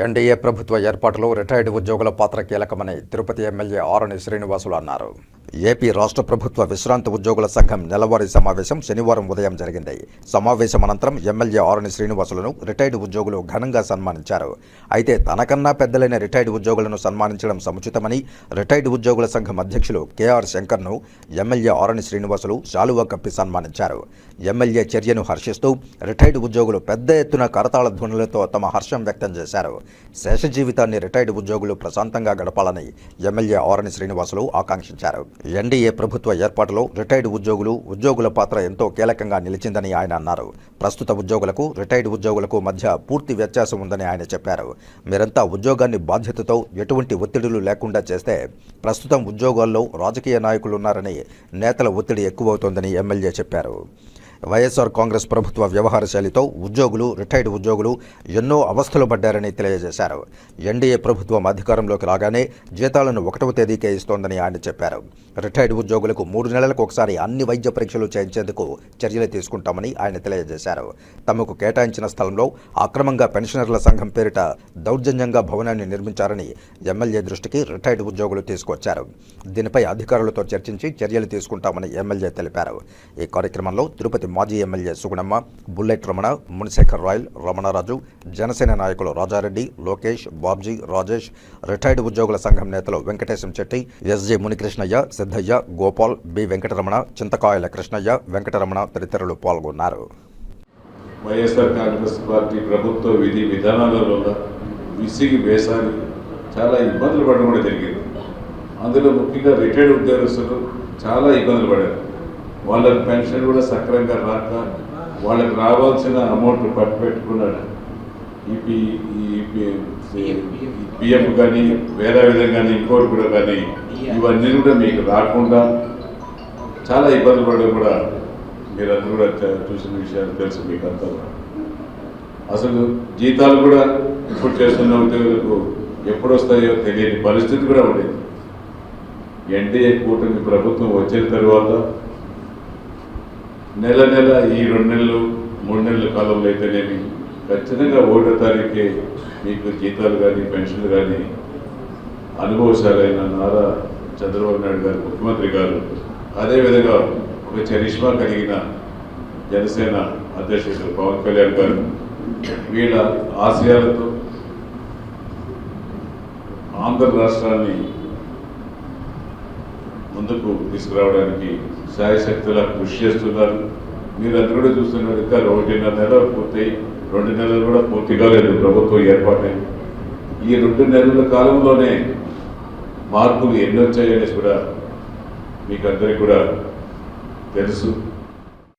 NDA ప్రభుత్వ ఏర్పాటులో retired ఉద్యోగుల పాత్ర కీలకమని తిరుపతి ఎమ్మెల్యే ఆరణి శ్రీనివాసులు అన్నారు. ఏపీ రాష్ట్ర ప్రభుత్వ విశ్రాంత ఉద్యోగుల సంఘం నెలవారీ సమావేశం శనివారం ఉదయం జరిగింది. సమావేశం అనంతరం ఎమ్మెల్యే ఆరణి శ్రీనివాసులను రిటైర్డ్ ఉద్యోగులు ఘనంగా సన్మానించారు. అయితే తనకన్నా పెద్దలైన రిటైర్డ్ ఉద్యోగులను సన్మానించడం సముచితమని రిటైర్డ్ ఉద్యోగుల సంఘం అధ్యక్షులు కెఆర్ శంకర్ను ఎమ్మెల్యే ఆరణి శ్రీనివాసులు శాలువా కప్పి సన్మానించారు. ఎమ్మెల్యే చర్యను హర్షిస్తూ రిటైర్డ్ ఉద్యోగులు పెద్ద ఎత్తున కరతాళ ధ్వనులతో తమ హర్షం వ్యక్తం చేశారు. శేష జీవితాన్ని రిటైర్డ్ ఉద్యోగులు ప్రశాంతంగా గడపాలని ఎమ్మెల్యే ఆరణి శ్రీనివాసులు ఆకాంక్షించారు. ఎన్డీఏ ప్రభుత్వ ఏర్పాటులో రిటైర్డ్ ఉద్యోగులు ఉద్యోగుల పాత్ర ఎంతో కీలకంగా నిలిచిందని ఆయన అన్నారు. ప్రస్తుత ఉద్యోగులకు రిటైర్డ్ ఉద్యోగులకు మధ్య పూర్తి వ్యత్యాసం ఉందని ఆయన చెప్పారు. మీరంతా ఉద్యోగాన్ని బాధ్యతతో ఎటువంటి ఒత్తిడులు లేకుండా చేస్తే ప్రస్తుతం ఉద్యోగాల్లో రాజకీయ నాయకులు ఉన్నారని నేతల ఒత్తిడి ఎక్కువవుతోందని ఎమ్మెల్యే చెప్పారు. వైఎస్ఆర్ కాంగ్రెస్ ప్రభుత్వ వ్యవహార శైలితో ఉద్యోగులు రిటైర్డ్ ఉద్యోగులు ఎన్నో అవస్థలు పడ్డారని తెలియజేశారు. ఎన్డీఏ ప్రభుత్వం అధికారంలోకి రాగానే జీతాలను ఒకటవ తేదీకే ఇస్తోందని ఆయన చెప్పారు. రిటైర్డ్ ఉద్యోగులకు మూడు నెలలకు ఒకసారి అన్ని వైద్య పరీక్షలు చేయించేందుకు చర్యలు తీసుకుంటామని ఆయన తెలియజేశారు. తమకు కేటాయించిన స్థలంలో అక్రమంగా పెన్షనర్ల సంఘం పేరిట దౌర్జన్యంగా భవనాన్ని నిర్మించారని ఎమ్మెల్యే దృష్టికి రిటైర్డ్ ఉద్యోగులు తీసుకొచ్చారు. దీనిపై అధికారులతో చర్చించి చర్యలు తీసుకుంటామని ఎమ్మెల్యే తెలిపారు. ఈ కార్యక్రమంలో తిరుపతి మాజీ MLA Sugunamma bullet Ramana Munisekhar royal Ramanaraju Janasena నాయకులు రాజారెడ్డి లోకేష్ బాబ్జీ రాజేష్ రిటైర్డ్ ఉద్యోగుల సంఘం నేతలు వెంకటేశం చెట్టి ఎస్జే మునికృష్ణయ్య సిద్ధయ్య గోపాల్ బి వెంకటరమణ చింతకాయల కృష్ణయ్య వెంకటరమణ తదితరులు పాల్గొన్నారు. వైఎస్ఆర్ కాంగ్రెస్ పార్టీ ప్రభుత్వ విధి విధానాలలో విసిగి వేసారి చాలా ఇబ్బందులు పడడం కూడా జరిగింది. అందులో ముఖ్యంగా రిటైర్డ్ ఉద్యోగస్తులు చాలా ఇబ్బందులు పడారు. వాళ్ళకి పెన్షన్ కూడా సక్రమంగా రాక వాళ్ళకి రావాల్సిన అమౌంట్ పట్టు పెట్టుకున్నాడు ఈపీ పిఎఫ్ కానీ వేరే విధంగా కానీ ఇంకోటి కూడా కానీ ఇవన్నీ కూడా మీకు రాకుండా చాలా ఇబ్బందులు పడడం కూడా మీరందరూ కూడా చూసిన విషయాలు తెలుసు మీకు అంతా అసలు జీతాలు కూడా ఇప్పుడు చేస్తున్న ఉద్యోగులకు ఎప్పుడు వస్తాయో తెలియని పరిస్థితి కూడా ఉండేది. ఎన్డీఏ కూటమి ప్రభుత్వం వచ్చిన తర్వాత నెల నెల ఈ రెండు నెలలు మూడు నెలల కాలంలో అయితేనేమి ఖచ్చితంగా ఒకటో తారీఖే మీకు జీతాలు కానీ పెన్షన్లు కానీ అనుభవశాలైన నారా చంద్రబాబు నాయుడు గారు ముఖ్యమంత్రి గారు అదేవిధంగా ఒక చరిష్మా కలిగిన జనసేన అధ్యక్షుడు పవన్ కళ్యాణ్ గారు వీళ్ళ ఆశయాలతో ఆంధ్ర రాష్ట్రాన్ని ముందుకు తీసుకురావడానికి సాయశక్తులా కృషి చేస్తున్నారు. మీరందరూ కూడా చూస్తున్నారు ఇంకా ఒకటిన్నర నెలలు పూర్తయి రెండు నెలలు కూడా పూర్తి కాలేదు ప్రభుత్వం ఏర్పాటై. ఈ రెండు నెలల కాలంలోనే మార్పులు ఎన్ని వచ్చాయనేసి కూడా మీకు అందరికీ కూడా తెలుసు.